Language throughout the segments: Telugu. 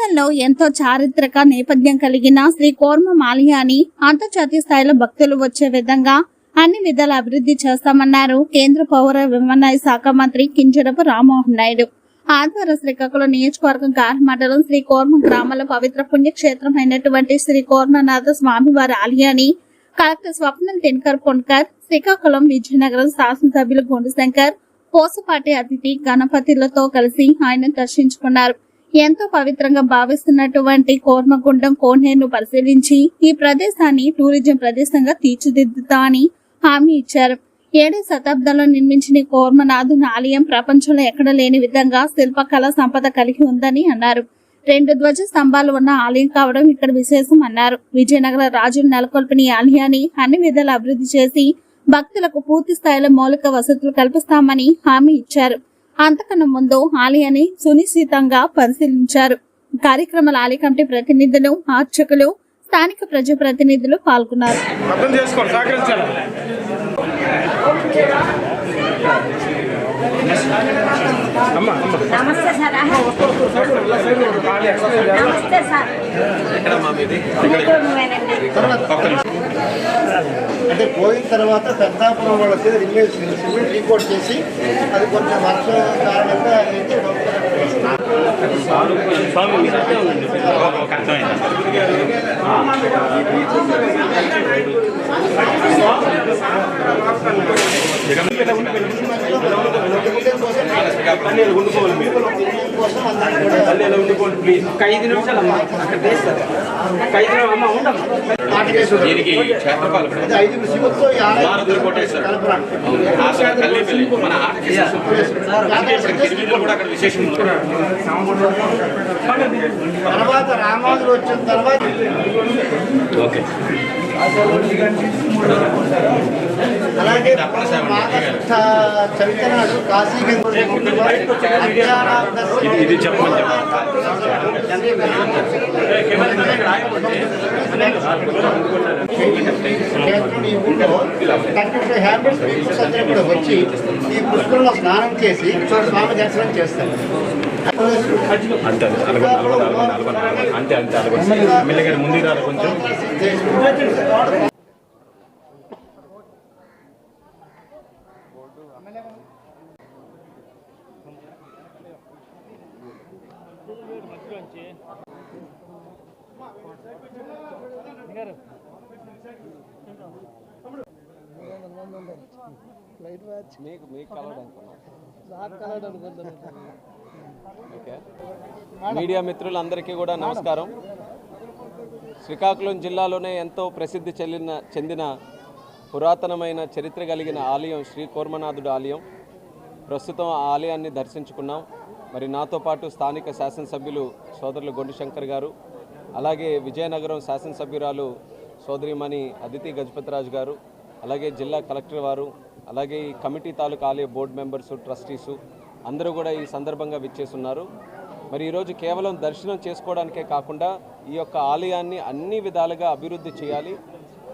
దేశంలో ఎంతో చారిత్రక నేపథ్యం కలిగిన శ్రీ కోర్మ మాలియాని అంతర్జాతీయ స్థాయిలో భక్తులు వచ్చే విధంగా అన్ని విధాల అభివృద్ధి చేస్తామన్నారు. కేంద్ర పౌర విమానయ శాఖ మంత్రి కింజరపు రామ్మోహన్ నాయుడు. ఆదివారం శ్రీకాకుళం నియోజకవర్గం గార్ మండలం శ్రీ కోర్మ గ్రామంలో పవిత్ర పుణ్యక్షేత్రం అయినటువంటి శ్రీ కోర్మనాథ స్వామి వారి ఆలయాన్ని కలెక్టర్ స్వప్నల్ టెన్కర్ పొన్కర్ శ్రీకాకుళం విజయనగరం శాసనసభ్యులు గుండుశంకర్ పోసపాటి అతిథి గణపతిలతో కలిసి ఆయన దర్శించుకున్నారు. ఎంతో పవిత్రంగా భావిస్తున్నటువంటి కోర్మగుండం కోనేరును పరిశీలించి ఈ ప్రదేశాన్ని టూరిజం ప్రదేశంగా తీర్చిదిద్దుతా అని హామీ ఇచ్చారు. ఏడో శతాబ్దంలో నిర్మించిన కోర్మనాథుని ఆలయం ప్రపంచంలో ఎక్కడ లేని విధంగా శిల్పకళ సంపద కలిగి ఉందని అన్నారు. రెండు ధ్వజ స్తంభాలు ఉన్న ఆలయం కావడం ఇక్కడ విశేషం అన్నారు. విజయనగర రాజులు నెలకొల్పిన ఈ ఆలయాన్ని అన్ని విధాలు అభివృద్ధి చేసి భక్తులకు పూర్తి స్థాయిలో మౌలిక వసతులు కల్పిస్తామని హామీ ఇచ్చారు. అంతకన్నా ముందు ఆలయాన్ని సునిశ్చితంగా పరిశీలించారు. కార్యక్రమాల ఆలయ కమిటీ ప్రతినిధులు అర్చకులు స్థానిక ప్రజాప్రతినిధులు పాల్గొన్నారు. నమస్తే సార్. నమస్తే సార్. అంటే పోయిన తర్వాత పెద్దాపురం వాళ్ళకి రిలీజ్ సిమెంట్ రిపోర్ట్ చేసి అది కొంచెం వర్షం కారణంగా అనేది కోసం అందరూ కూడా ఒక ఐదు నిమిషాలు అమ్మా అక్కడ తీస్తారు ఒక ఐదు నిమిషాలు అమ్మ ఉండమ్మా నాటికేసి దీనికి క్షేత్రపాలకుడు అది ఐదుగురు శివులతో ఈ ఆలయం భారతులు కొట్టేశారు. కలపడానికి. అసలు కల్లేపల్లి మన ఆర్టీసీ అందుకే ఇప్పుడు తిరుమలలో కూడా అక్కడ విశేషం ఉంది. తర్వాత వచ్చిన తర్వాత ఓకే. అలాగే చైతన్యుడు కాశీకి ఇది ఈ ఊళ్ళో థర్టీ ఫైవ్ పీపుల్స్ అందరూ కూడా వచ్చి ఈ పుష్కరంలో స్నానం చేసి స్వామి దర్శనం చేస్తారు అంతే అంతే అంతే నల్గొండ నల్గొండ నల్గొండ మీడియా మిత్రులందరికీ కూడా నమస్కారం. శ్రీకాకుళం జిల్లాలోనే ఎంతో ప్రసిద్ధి చెందిన చెందిన పురాతనమైన చరిత్ర కలిగిన ఆలయం శ్రీ కోర్మనాథుడు ఆలయం. ప్రస్తుతం ఆ ఆలయాన్ని దర్శించుకున్నాం. మరి నాతో పాటు స్థానిక శాసనసభ్యులు సోదరులు గొండు శంకర్ గారు అలాగే విజయనగరం శాసనసభ్యురాలు సోదరిమణి అదితి గజపతిరాజు గారు అలాగే జిల్లా కలెక్టర్ వారు అలాగే ఈ కమిటీ తాలూకా ఆలయ బోర్డు మెంబర్సు ట్రస్టీసు అందరూ కూడా ఈ సందర్భంగా విచ్చేస్తున్నారు మరి ఈరోజు కేవలం దర్శనం చేసుకోవడానికే కాకుండా ఈ యొక్క ఆలయాన్ని అన్ని విధాలుగా అభివృద్ధి చేయాలి.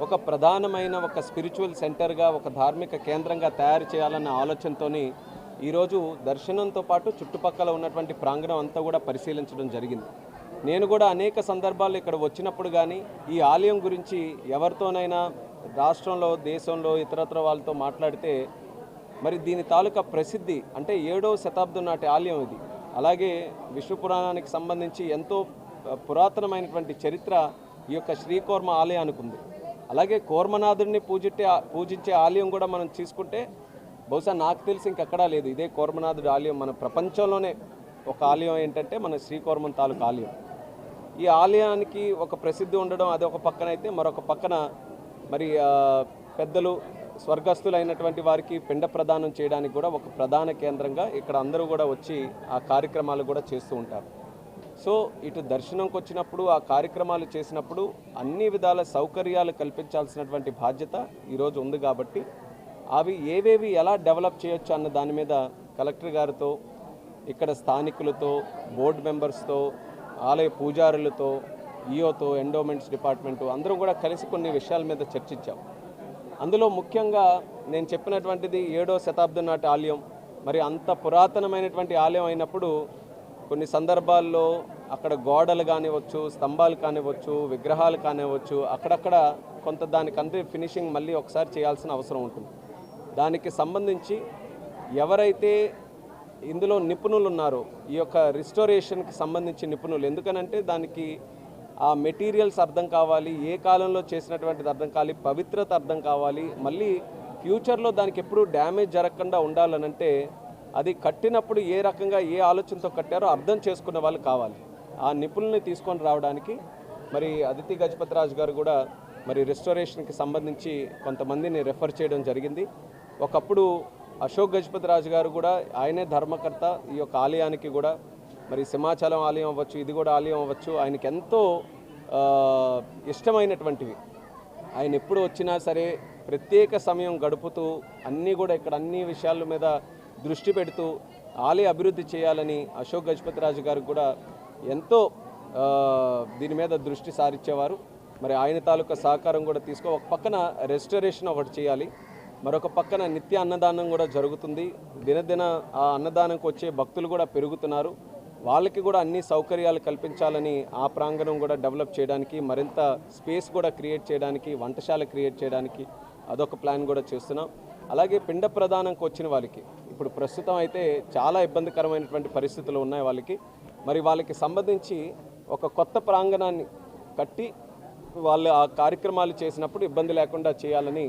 ఒక ప్రధానమైన ఒక స్పిరిచువల్ సెంటర్గా ఒక ధార్మిక కేంద్రంగా తయారు చేయాలన్న ఆలోచనతో ఈరోజు దర్శనంతో పాటు చుట్టుపక్కల ఉన్నటువంటి ప్రాంగణం అంతా కూడా పరిశీలించడం జరిగింది. నేను కూడా అనేక సందర్భాల్లో ఇక్కడ వచ్చినప్పుడు కానీ ఈ ఆలయం గురించి ఎవరితోనైనా రాష్ట్రంలో దేశంలో ఇతరత్ర వాళ్ళతో మాట్లాడితే మరి దీని తాలూకా ప్రసిద్ధి అంటే ఏడవ శతాబ్దం నాటి ఆలయం ఇది. అలాగే విష్ణు పురాణానికి సంబంధించి ఎంతో పురాతనమైనటువంటి చరిత్ర ఈ యొక్క శ్రీకోర్మ ఆలయానికి ఉంది. అలాగే కోర్మనాథుడిని పూజిట్టే పూజించే ఆలయం కూడా మనం తీసుకుంటే బహుశా నాకు తెలిసి ఇంకెక్కడా లేదు. ఇదే కోర్మనాథుడి ఆలయం మన ప్రపంచంలోనే ఒక ఆలయం ఏంటంటే మన శ్రీకోర్మం తాలూకా ఆలయం. ఈ ఆలయానికి ఒక ప్రసిద్ధి ఉండడం అది ఒక పక్కన అయితే మరొక పక్కన మరి పెద్దలు స్వర్గస్థులైనటువంటి వారికి పిండ ప్రదానం చేయడానికి కూడా ఒక ప్రధాన కేంద్రంగా ఇక్కడ అందరూ కూడా వచ్చి ఆ కార్యక్రమాలు కూడా చేస్తూ ఉంటారు. సో ఇటు దర్శనంకి వచ్చినప్పుడు ఆ కార్యక్రమాలు చేసినప్పుడు అన్ని విధాల సౌకర్యాలు కల్పించాల్సినటువంటి బాధ్యత ఈరోజు ఉంది కాబట్టి అవి ఏవేవి ఎలా డెవలప్ చేయొచ్చు అన్న దాని మీద కలెక్టర్ గారితో ఇక్కడ స్థానికులతో బోర్డు మెంబర్స్తో ఆలయ పూజారులతో ఈఓతో ఎండోమెంట్స్ డిపార్ట్మెంటు అందరూ కూడా కలిసి కొన్ని విషయాల మీద చర్చించాం. అందులో ముఖ్యంగా నేను చెప్పినటువంటిది ఏడో శతాబ్దం నాటి ఆలయం. మరి అంత పురాతనమైనటువంటి ఆలయం అయినప్పుడు కొన్ని సందర్భాల్లో అక్కడ గోడలు కానివ్వచ్చు స్తంభాలు కానివ్వచ్చు విగ్రహాలు కానివ్వచ్చు అక్కడక్కడ కొంత దానికంటే ఫినిషింగ్ మళ్ళీ ఒకసారి చేయాల్సిన అవసరం ఉంటుంది. దానికి సంబంధించి ఎవరైతే ఇందులో నిపుణులు ఉన్నారు. ఈ యొక్క రిస్టోరేషన్కి సంబంధించి నిపుణులు. ఎందుకనంటే దానికి ఆ మెటీరియల్స్ అర్థం కావాలి ఏ కాలంలో చేసినటువంటిది అర్థం కావాలి పవిత్రత అర్థం కావాలి. మళ్ళీ ఫ్యూచర్లో దానికి ఎప్పుడు డ్యామేజ్ జరగకుండా ఉండాలనంటే అది కట్టినప్పుడు ఏ రకంగా ఏ ఆలోచనతో కట్టారో అర్థం చేసుకునే వాళ్ళు కావాలి. ఆ నిపుణుల్ని తీసుకొని రావడానికి మరి అదితి గజపతిరాజు గారు కూడా మరి రెస్టోరేషన్కి సంబంధించి కొంతమందిని రెఫర్ చేయడం జరిగింది. ఒకప్పుడు అశోక్ గజపతి రాజు గారు కూడా ఆయనే ధర్మకర్త. ఈ యొక్క ఆలయానికి కూడా మరి సింహాచలం ఆలయం అవ్వచ్చు ఇది కూడా ఆలయం అవ్వచ్చు. ఆయనకి ఎంతో ఇష్టమైనటువంటివి. ఆయన ఎప్పుడు వచ్చినా సరే ప్రత్యేక సమయం గడుపుతూ అన్నీ కూడా ఇక్కడ అన్ని విషయాల మీద దృష్టి పెడుతూ ఆలయ అభివృద్ధి చేయాలని అశోక్ గజపతి రాజు గారు కూడా ఎంతో దీని మీద దృష్టి సారించేవారు. మరి ఆయన తాలూకా సహకారం కూడా తీసుకో ఒక పక్కన రెస్టరేషన్ ఒకటి చేయాలి. మరొక పక్కన నిత్య అన్నదానం కూడా జరుగుతుంది. దినదిన ఆ అన్నదానంకి వచ్చే భక్తులు కూడా పెరుగుతున్నారు. వాళ్ళకి కూడా అన్ని సౌకర్యాలు కల్పించాలని ఆ ప్రాంగణం కూడా డెవలప్ చేయడానికి మరింత స్పేస్ కూడా క్రియేట్ చేయడానికి వంటశాల క్రియేట్ చేయడానికి అదొక ప్లాన్ కూడా చేస్తున్నాం. అలాగే పిండ ప్రదానంకి వచ్చిన వాళ్ళకి ఇప్పుడు ప్రస్తుతం అయితే చాలా ఇబ్బందికరమైనటువంటి పరిస్థితులు ఉన్నాయి వాళ్ళకి. మరి వాళ్ళకి సంబంధించి ఒక కొత్త ప్రాంగణాన్ని కట్టి వాళ్ళు ఆ కార్యక్రమాలు చేసినప్పుడు ఇబ్బంది లేకుండా చేయాలని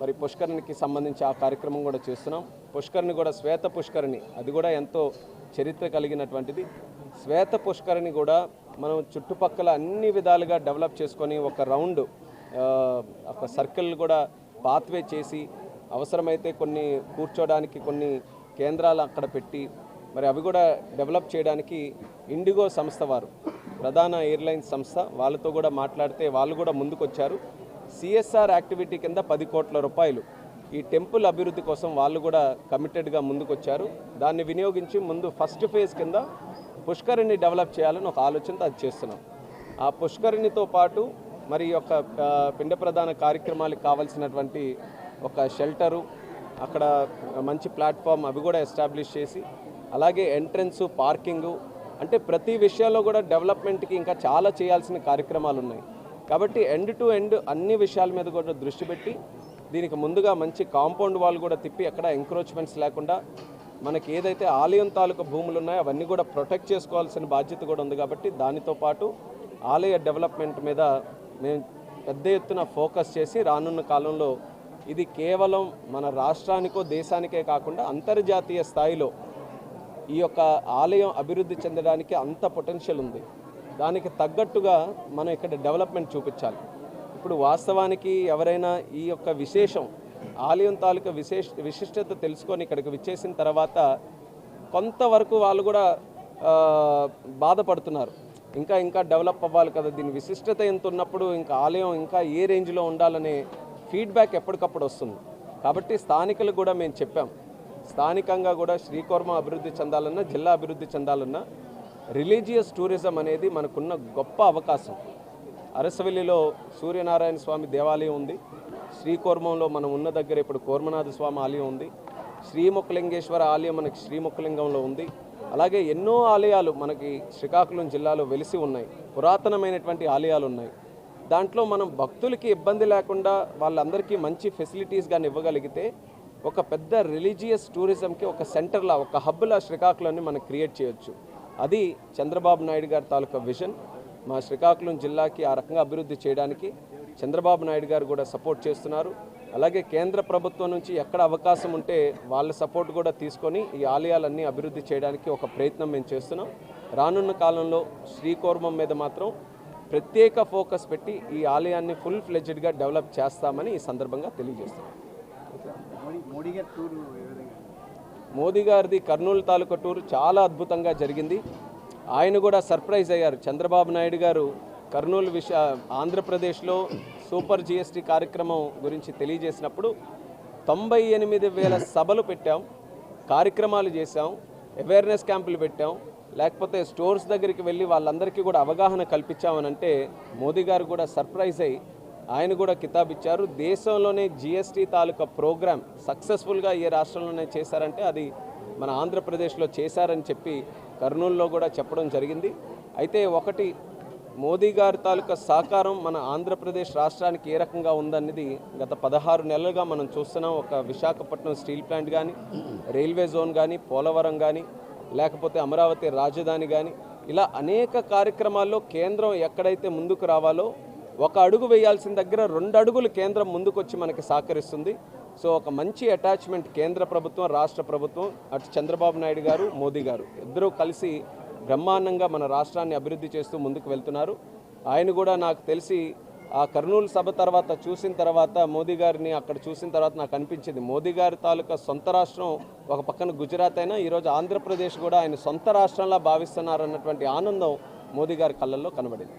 మరి పుష్కరిణికి సంబంధించి ఆ కార్యక్రమం కూడా చేస్తున్నాం. పుష్కరిణి కూడా శ్వేత పుష్కరిణి అది కూడా ఎంతో చరిత్ర కలిగినటువంటిది. శ్వేత పుష్కరిణి కూడా మనం చుట్టుపక్కల అన్ని విధాలుగా డెవలప్ చేసుకొని ఒక రౌండ్ ఒక సర్కిల్ కూడా పాత్వే చేసి అవసరమైతే కొన్ని కూర్చోడానికి కొన్ని కేంద్రాలు అక్కడ పెట్టి మరి అవి కూడా డెవలప్ చేయడానికి ఇండిగో సంస్థ వారు ప్రధాన ఎయిర్లైన్స్ సంస్థ. వాళ్ళతో కూడా మాట్లాడితే వాళ్ళు కూడా ముందుకొచ్చారు. సిఎస్ఆర్ యాక్టివిటీ కింద పది కోట్ల రూపాయలు. ఈ టెంపుల్ అభివృద్ధి కోసం వాళ్ళు కూడా కమిటెడ్గా ముందుకొచ్చారు. దాన్ని వినియోగించి ముందు ఫస్ట్ ఫేజ్ కింద పుష్కరిణి డెవలప్ చేయాలని ఒక ఆలోచనతో అది చేస్తున్నాం. ఆ పుష్కరిణితో పాటు మరి యొక్క పిండ ప్రధాన కార్యక్రమాలకు కావాల్సినటువంటి ఒక షెల్టరు అక్కడ మంచి ప్లాట్ఫామ్ అవి కూడా ఎస్టాబ్లిష్ చేసి అలాగే ఎంట్రన్స్ పార్కింగు అంటే ప్రతి విషయాల్లో కూడా డెవలప్మెంట్కి ఇంకా చాలా చేయాల్సిన కార్యక్రమాలు ఉన్నాయి కాబట్టి ఎండ్ టు ఎండ్ అన్ని విషయాల మీద కూడా దృష్టి పెట్టి దీనికి ముందుగా మంచి కాంపౌండ్ వాల్ కూడా తిప్పి ఎక్కడ ఎంక్రోచ్మెంట్స్ లేకుండా మనకి ఏదైతే ఆలయం తాలూకా భూములు ఉన్నాయో అవన్నీ కూడా ప్రొటెక్ట్ చేసుకోవాల్సిన బాధ్యత కూడా ఉంది కాబట్టి దానితో పాటు ఆలయ డెవలప్మెంట్ మీద మేము పెద్ద ఎత్తున ఫోకస్ చేసి రానున్న కాలంలో ఇది కేవలం మన రాష్ట్రానికో దేశానికే కాకుండా అంతర్జాతీయ స్థాయిలో ఈ యొక్క ఆలయం అభివృద్ధి చెందడానికి అంత పొటెన్షియల్ ఉంది. దానికి తగ్గట్టుగా మనం ఇక్కడ డెవలప్మెంట్ చూపించాలి. ఇప్పుడు వాస్తవానికి ఎవరైనా ఈ యొక్క విశేషం ఆలయం తాలూకా విశేష విశిష్టత తెలుసుకొని ఇక్కడికి విచ్చేసిన తర్వాత కొంతవరకు వాళ్ళు కూడా బాధపడుతున్నారు. ఇంకా ఇంకా డెవలప్ అవ్వాలి కదా దీని విశిష్టత ఎంత ఉన్నప్పుడు ఇంకా ఆలయం ఇంకా ఏ రేంజ్లో ఉండాలనే ఫీడ్బ్యాక్ ఎప్పటికప్పుడు వస్తుంది. కాబట్టి స్థానికులకు కూడా మేము చెప్పాం. స్థానికంగా కూడా శ్రీకోర్మ అభివృద్ధి చెందాలన్నా జిల్లా అభివృద్ధి చెందాలన్నా రిలీజియస్ టూరిజం అనేది మనకున్న గొప్ప అవకాశం. అరసవల్లిలో సూర్యనారాయణ స్వామి దేవాలయం ఉంది. శ్రీకోర్మంలో మనం ఉన్న దగ్గర ఇప్పుడు కోర్మనాథ స్వామి ఆలయం ఉంది. శ్రీముఖలింగేశ్వర ఆలయం మనకి శ్రీముఖలింగంలో ఉంది. అలాగే ఎన్నో ఆలయాలు మనకి శ్రీకాకుళం జిల్లాలో వెలిసి ఉన్నాయి. పురాతనమైనటువంటి ఆలయాలు ఉన్నాయి. దాంట్లో మనం భక్తులకి ఇబ్బంది లేకుండా వాళ్ళందరికీ మంచి ఫెసిలిటీస్ కానీ ఇవ్వగలిగితే ఒక పెద్ద రిలీజియస్ టూరిజంకి ఒక సెంటర్లా ఒక హబ్లా శ్రీకాకుళాన్ని మనం క్రియేట్ చేయొచ్చు. అది చంద్రబాబు నాయుడు గారి తాలూకా విజన్. మా శ్రీకాకుళం జిల్లాకి ఆ రకంగా అభివృద్ధి చేయడానికి చంద్రబాబు నాయుడు గారు కూడా సపోర్ట్ చేస్తున్నారు. అలాగే కేంద్ర ప్రభుత్వం నుంచి ఎక్కడ అవకాశం ఉంటే వాళ్ళ సపోర్ట్ కూడా తీసుకొని ఈ ఆలయాలన్నీ అభివృద్ధి చేయడానికి ఒక ప్రయత్నం మేము చేస్తున్నాం. రానున్న కాలంలో శ్రీకోర్మం మీద మాత్రం ప్రత్యేక ఫోకస్ పెట్టి ఈ ఆలయాన్ని ఫుల్ ఫ్లెడ్జ్డ్గా డెవలప్ చేస్తామని ఈ సందర్భంగా తెలియజేస్తున్నాం. మోదీ గారిది కర్నూలు తాలూకా టూర్ చాలా అద్భుతంగా జరిగింది. ఆయన కూడా సర్ప్రైజ్ అయ్యారు. చంద్రబాబు నాయుడు గారు కర్నూలు విష ఆంధ్రప్రదేశ్లో సూపర్ జిఎస్టీ కార్యక్రమం గురించి తెలియజేసినప్పుడు తొంభై ఎనిమిది వేల సభలు పెట్టాం కార్యక్రమాలు చేశాం అవేర్నెస్ క్యాంపులు పెట్టాం లేకపోతే స్టోర్స్ దగ్గరికి వెళ్ళి వాళ్ళందరికీ కూడా అవగాహన కల్పించామనంటే మోదీ గారు కూడా సర్ప్రైజ్ అయ్యి ఆయన కూడా కితాబ్ ఇచ్చారు. దేశంలోనే జిఎస్టీ తాలూకా ప్రోగ్రామ్ సక్సెస్ఫుల్గా ఏ రాష్ట్రంలోనే చేశారంటే అది మన ఆంధ్రప్రదేశ్లో చేశారని చెప్పి కర్నూలులో కూడా చెప్పడం జరిగింది. అయితే ఒకటి మోదీ గారి తాలూకా సహకారం మన ఆంధ్రప్రదేశ్ రాష్ట్రానికి ఏ రకంగా ఉందన్నది గత పదహారు నెలలుగా మనం చూస్తున్నాం. ఒక విశాఖపట్నం స్టీల్ ప్లాంట్ కానీ రైల్వే జోన్ కానీ పోలవరం కానీ లేకపోతే అమరావతి రాజధాని కానీ ఇలా అనేక కార్యక్రమాల్లో కేంద్రం ఎక్కడైతే ముందుకు రావాలో ఒక అడుగు వేయాల్సిన దగ్గర రెండు అడుగులు కేంద్రం ముందుకొచ్చి మనకి సహకరిస్తుంది. సో ఒక మంచి అటాచ్మెంట్ కేంద్ర ప్రభుత్వం రాష్ట్ర ప్రభుత్వం అటు చంద్రబాబు నాయుడు గారు మోదీ గారు ఇద్దరూ కలిసి బ్రహ్మాండంగా మన రాష్ట్రాన్ని అభివృద్ధి చేస్తూ ముందుకు వెళ్తున్నారు. ఆయన కూడా నాకు తెలిసి ఆ కర్నూలు సభ తర్వాత చూసిన తర్వాత మోదీ గారిని అక్కడ చూసిన తర్వాత నాకు అనిపించింది. మోదీ గారి తాలూకా సొంత రాష్ట్రం ఒక పక్కన గుజరాత్ అయినా ఈరోజు ఆంధ్రప్రదేశ్ కూడా ఆయన సొంత రాష్ట్రంలా భావిస్తున్నారన్నటువంటి ఆనందం మోదీ గారి కళ్ళల్లో కనబడింది.